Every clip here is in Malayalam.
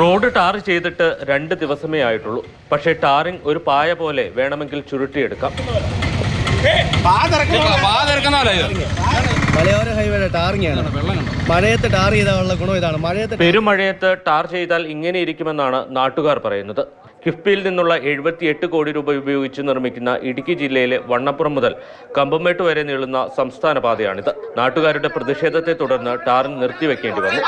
റോഡ് ടാർ ചെയ്തിട്ട് രണ്ട് ദിവസമേ ആയിട്ടുള്ളൂ. പക്ഷേ ടാറിംഗ് ഒരു പായ പോലെ വേണമെങ്കിൽ ചുരുട്ടിയെടുക്കാം. മലയോര ഹൈവേയുടെ ടാറിംഗ് ആണ്. മഴയത്ത് ടാർ ചെയ്താലുള്ള ഗുണം ഇതാണ്. മഴയത്ത് പെരുമഴയത്ത് ടാർ ചെയ്താൽ ഇങ്ങനെ ഇരിക്കുമെന്നാണ് നാട്ടുകാർ പറയുന്നത്. കിഫ്ബിയിൽ നിന്നുള്ള എഴുപത്തിയെട്ട് കോടി രൂപ ഉപയോഗിച്ച് നിർമ്മിക്കുന്ന ഇടുക്കി ജില്ലയിലെ വണ്ണപ്പുറം മുതൽ കമ്പമേട്ട് വരെ നീളുന്ന സംസ്ഥാന പാതയാണിത്. നാട്ടുകാരുടെ പ്രതിഷേധത്തെ തുടർന്ന് ടാറിംഗ് നിർത്തിവെക്കേണ്ടി വന്നു.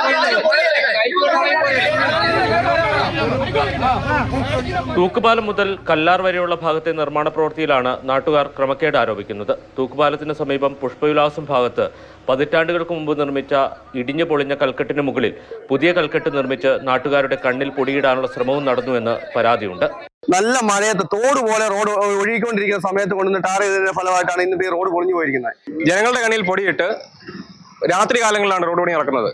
തൂക്കുപാലം മുതൽ കല്ലാർ വരെയുള്ള ഭാഗത്തെ നിർമ്മാണ പ്രവൃത്തിയിലാണ് നാട്ടുകാർ ക്രമക്കേട് ആരോപിക്കുന്നത്. തൂക്കുപാലത്തിന് സമീപം പുഷ്പവിലാസം ഭാഗത്ത് പതിറ്റാണ്ടുകൾക്ക് മുമ്പ് നിർമ്മിച്ച ഇടിഞ്ഞു പൊളിഞ്ഞ കൽക്കെട്ടിന് മുകളിൽ പുതിയ കൽക്കെട്ട് നിർമ്മിച്ച് നാട്ടുകാരുടെ കണ്ണിൽ പൊടിയിടാനുള്ള ശ്രമവും നടന്നു എന്ന് പരാതിയുണ്ട്. നല്ല മഴയത്ത് തോട് പോലെ റോഡ് ഒഴുകിക്കൊണ്ടിരിക്കുന്ന സമയത്ത് കൊണ്ടുവന്ന് ടാർ ചെയ്തതിന്റെ ഫലമായിട്ടാണ് ഇന്നിപ്പോ ഈ റോഡ് പൊളിഞ്ഞു പോയിരിക്കുന്നത്. ജനങ്ങളുടെ കണ്ണിൽ പൊടിയിട്ട് രാത്രി കാലങ്ങളിലാണ് റോഡ് പണി നടക്കുന്നത്.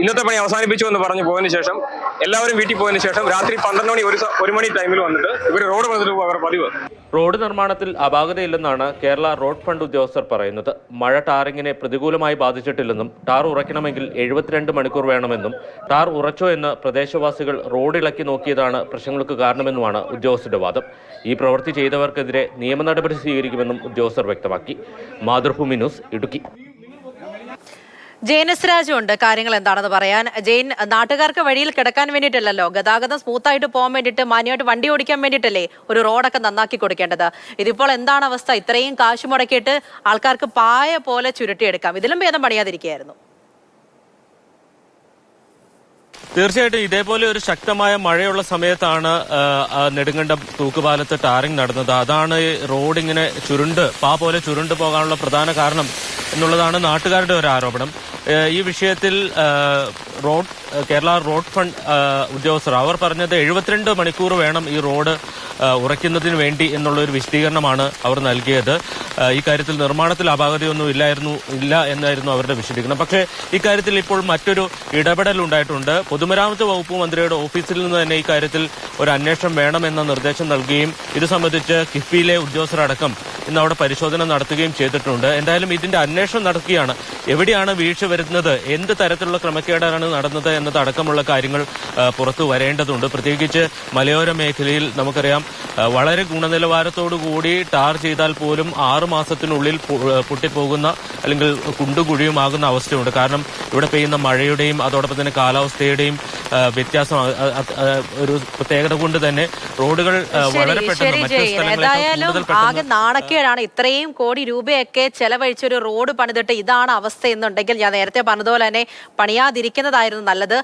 ഇന്നത്തെ പണി അവസാനിപ്പിച്ചു എന്ന് പറഞ്ഞു പോയതിനു ശേഷം എല്ലാവരും വീട്ടിൽ പോയതിനു ശേഷം രാത്രി പന്ത്രണ്ട് മണി ഒരു ഒരു മണി ടൈമിൽ വന്നിട്ട് ഇവർ റോഡ് പണിതിട്ട് പോകാൻ പതിവ്. റോഡ് നിർമ്മാണത്തിൽ അപാകതയില്ലെന്നാണ് കേരള റോഡ് ഫണ്ട് ഉദ്യോഗസ്ഥർ പറയുന്നത്. മഴ ടാറിങ്ങിനെ പ്രതികൂലമായി ബാധിച്ചിട്ടില്ലെന്നും ടാർ ഉറയ്ക്കണമെങ്കിൽ എഴുപത്തിരണ്ട് മണിക്കൂർ വേണമെന്നും ടാർ ഉറച്ചോ എന്ന് പ്രദേശവാസികൾ റോഡിളക്കി നോക്കിയതാണ് പ്രശ്നങ്ങൾക്ക് കാരണമെന്നുമാണ് ഉദ്യോഗസ്ഥരുടെ വാദം. ഈ പ്രവൃത്തി ചെയ്തവർക്കെതിരെ നിയമ നടപടി സ്വീകരിക്കുമെന്നും ഉദ്യോഗസ്ഥർ വ്യക്തമാക്കി. മാതൃഭൂമി ന്യൂസ് ഇടുക്കി. ജെയിൻ എസ് കാര്യങ്ങൾ എന്താണെന്ന് പറയാൻ. ജെയിൻ നാട്ടുകാർക്ക് വഴിയിൽ കിടക്കാൻ വേണ്ടിയിട്ടല്ലല്ലോ. ഗതാഗതം സ്മൂത്തായിട്ട് പോകാൻ വേണ്ടിയിട്ട് മാന്യമായിട്ട് വണ്ടി ഓടിക്കാൻ വേണ്ടിയിട്ടല്ലേ ഒരു റോഡൊക്കെ നന്നാക്കി കൊടുക്കേണ്ടത്. ഇതിപ്പോൾ എന്താണ് അവസ്ഥ? ഇത്രയും കാശ് മുടക്കിയിട്ട് ആൾക്കാർക്ക് പായ പോലെ ചുരുട്ടിയെടുക്കാം. ഇതിലും ഭേദം പണിയാതിരിക്കുകയായിരുന്നു. തീർച്ചയായിട്ടും ഇതേപോലെ ഒരു ശക്തമായ മഴയുള്ള സമയത്താണ് നെടുങ്കണ്ടം തൂക്കുപാലത്ത് ടാറിംഗ് നടന്നത്. അതാണ് റോഡ് ഇങ്ങനെ ചുരുണ്ട് പാ പോലെ ചുരുണ്ട് പോകാനുള്ള പ്രധാന കാരണം എന്നുള്ളതാണ് നാട്ടുകാരുടെ ഒരു ആരോപണം. ഈ വിഷയത്തിൽ റോഡ് കേരള റോഡ് ഫണ്ട് ഉദ്യോഗസ്ഥർ അവർ പറഞ്ഞത് എഴുപത്തിരണ്ട് മണിക്കൂർ വേണം ഈ റോഡ് ഉറയ്ക്കുന്നതിന് വേണ്ടി എന്നുള്ള ഒരു വിശദീകരണമാണ് അവർ നൽകിയത്. ആ, ഈ കാര്യത്തിൽ നിർമ്മാണത്തിൽ അപാകതയൊന്നും ഇല്ലായിരുന്നു ഇല്ല എന്നായിരുന്നു അവരുടെ വിശദീകരണം. പക്ഷേ ഇക്കാര്യത്തിൽ ഇപ്പോൾ മറ്റൊരു ഇടപെടൽ ഉണ്ടായിട്ടുണ്ട്. പൊതുമരാമത്ത് വകുപ്പ് മന്ത്രിയുടെ ഓഫീസിൽ നിന്ന് തന്നെ ഇക്കാര്യത്തിൽ ഒരു അന്വേഷണം വേണമെന്ന നിർദ്ദേശം നൽകുകയും ഇത് സംബന്ധിച്ച് കിഫ്ബിയിലെ ഉദ്യോഗസ്ഥരടക്കം ഇന്ന് അവിടെ പരിശോധന നടത്തുകയും ചെയ്തിട്ടുണ്ട്. എന്തായാലും ഇതിന്റെ അന്വേഷണം നടക്കുകയാണ്. എവിടെയാണ് വീഴ്ച വരുന്നത്? എന്ത് തരത്തിലുള്ള ക്രമക്കേടാണ് നടന്നത് എന്നതടക്കമുള്ള കാര്യങ്ങൾ പുറത്തു വരേണ്ടതുണ്ട്. പ്രത്യേകിച്ച് മലയോര മേഖലയിൽ നമുക്കറിയാം വളരെ ഗുണനിലവാരത്തോടു കൂടി ടാർ ചെയ്താൽ പോലും ആറു മാസത്തിനുള്ളിൽ പൊട്ടിപ്പോകുന്ന അല്ലെങ്കിൽ കുണ്ടുകുഴിയുമാകുന്ന അവസ്ഥയുണ്ട്. കാരണം ഇവിടെ പെയ്യുന്ന മഴയുടെയും അതോടൊപ്പം തന്നെ കാലാവസ്ഥയുടെയും വ്യത്യാസം ഒരു പ്രത്യേകത കൊണ്ട് തന്നെ റോഡുകൾ വളരെ പെട്ടെന്ന് മറ്റു സ്ഥലങ്ങളെക്കാൾ ആകെ നാണക്കേടാണ്. ഇത്രയും കോടി രൂപയൊക്കെ ചെലവഴിച്ചൊരു റോഡ് പണിതിട്ട് ഇതാണ് അവസ്ഥ എന്നുണ്ടെങ്കിൽ ഞാൻ നേരത്തെ പറഞ്ഞതുപോലെ തന്നെ പണിയാതിരിക്കുന്നതായിരുന്നു നല്ലത്.